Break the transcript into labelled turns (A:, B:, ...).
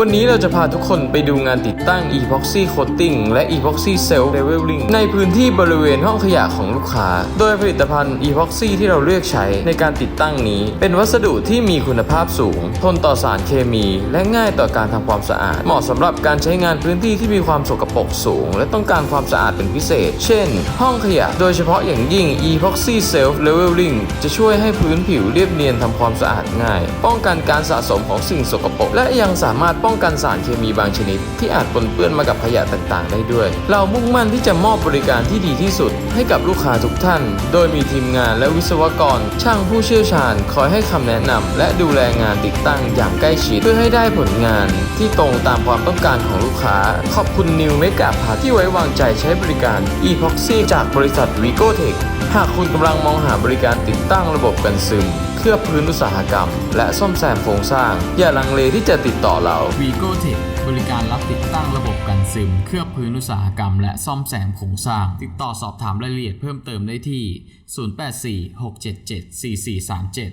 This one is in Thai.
A: วันนี้เราจะพาทุกคนไปดูงานติดตั้ง epoxy coating และ epoxy self leveling ในพื้นที่บริเวณห้องขยะของลูกค้า โดยผลิตภัณฑ์ epoxy ที่เราเลือกใช้ในการติดตั้งนี้ เป็นวัสดุที่มีคุณภาพสูง ทนต่อสารเคมี และง่ายต่อการทำความสะอาด เหมาะสำหรับการใช้งานพื้นที่ที่มีความสกปรกสูง และต้องการความสะอาดเป็นพิเศษ เช่น ห้องขยะ โดยเฉพาะอย่างยิ่ง epoxy self leveling จะช่วยให้พื้นผิวเรียบเนียนทำความสะอาดง่าย ป้องกันการสะสมของสิ่งสกปรกและยังสามารถป้องกันสารเคมีบางชนิด ที่อาจปนเปื้อนมากับขยะต่างๆ ได้ด้วย เรามุ่งมั่นที่จะมอบบริการที่ดีที่สุด ให้กับลูกค้าทุกท่าน โดยมีทีมงานและวิศวกร ช่างผู้เชี่ยวชาญ คอยให้คำแนะนำและดูแลงานติดตั้งอย่างใกล้ชิดเพื่อให้ได้ผลงานที่ตรงตามความต้องการของลูกค้า ขอบคุณนิวเมกาพาที่ไว้วางใจใช้บริการ epoxy จากบริษัท Vigo Tech หากคุณกำลังมองหาบริการติดตั้งระบบกันซึม เคลือบพื้นอุตสาหกรรม และซ่อมแซมโครงสร้าง อย่าลังเลที่จะติดต่อเรา
B: วีโกเทคบริการรับติดตั้งระบบกันซึม เคลือบพื้นอุตสาหกรรม และซ่อมแซมโครงสร้าง ติดต่อสอบถามรายละเอียดเพิ่มเติมได้ที่ 084 677 4437